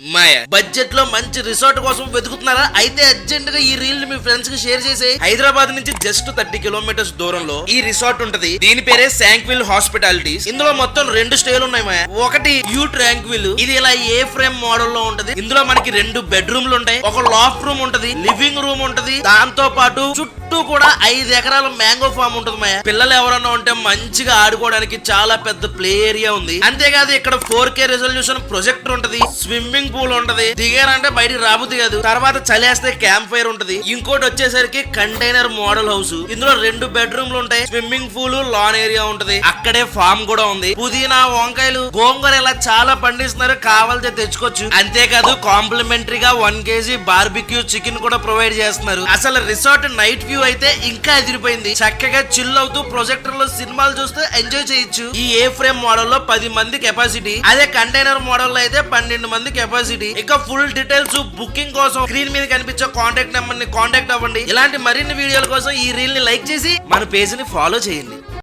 మాయ. బడ్జెట్లో మంచి రిసార్ట్ కోసం వెతుకుతున్నారా? అయితే అర్జెంట్గా ఈ రీల్ మీ ఫ్రెండ్స్కి షేర్ చేసి హైదరాబాద్ నుంచి జస్ట్ థర్టీ కిలోమీటర్స్ దూరంలో ఈ రిసార్ట్ ఉంటది. దీని పేరే శాంక్విల్ హాస్పిటాలిటీస్. ఇందులో మొత్తం రెండు స్టేలు ఉన్నాయి మాయ. ఒకటి యూ ట్రాంక్విల్ ఇది ఇలా ఏ ఫ్రేమ్ మోడల్లో ఉంటది? ఇందులో మనకి రెండు బెడ్రూమ్లు ఉంటాయి. ఒక లాఫ్ట్ రూమ్ ఉంటది లివింగ్ రూమ్ ఉంటది. దాంతో పాటు చుట్టూ చుట్టూ కూడా ఐదు ఎకరాల మ్యాంగో ఫామ్ ఉంటుంది మాయ. పిల్లలు ఎవరన్నా ఉంటే మంచిగా ఆడుకోవడానికి చాలా పెద్ద ప్లే ఏరియా ఉంది. అంతేకాదు ఇక్కడ ఫోర్ కే రెజల్యూషన్ ప్రొజెక్టర్ ఉంటది స్విమ్మింగ్ పూల్ ఉంటది దిగారంటే బయటికి రాబుద్ది కాదు. తర్వాత చలేస్తే క్యాంప్ ఫైర్ ఉంటది. ఇంకోటి వచ్చేసరికి కంటైనర్ మోడల్ హౌస్. ఇందులో రెండు బెడ్రూమ్లు ఉంటాయి స్విమ్మింగ్ పూల్ లాన్ ఏరియా ఉంటది. అక్కడే ఫామ్ కూడా ఉంది. పుదీనా వంకాయలు గోంగూర ఇలా చాలా పండిస్తున్నారు. కావాల్సి తెచ్చుకోవచ్చు. అంతేకాదు కాంప్లిమెంటరీ గా వన్ కేజీ బార్బిక్యూ చికెన్ కూడా ప్రొవైడ్ చేస్తున్నారు. అసలు రిసార్ట్ నైట్ వ్యూ వ్యూ అయితే ఇంకా ఎదిరిపోయింది. చక్కగా చిల్ అవుతూ ప్రొజెక్టర్లో సినిమాలు చూస్తూ ఎంజాయ్ చేయొచ్చు. ఈ ఏ ఫ్రేమ్ మోడల్లో పది మంది కెపాసిటీ అదే కంటైనర్ మోడల్లో అయితే పన్నెండు మంది కెపాసిటీ ఇక ఫుల్ డీటెయిల్స్ బుకింగ్ కోసం స్క్రీన్ మీద కనిపించే కాంటాక్ట్ నెంబర్ని కాంటాక్ట్ అవ్వండి. ఇలాంటి మరిన్ని వీడియోల కోసం ఈ రీల్ని లైక్ చేసి మన పేజ్ని ఫాలో చేయండి.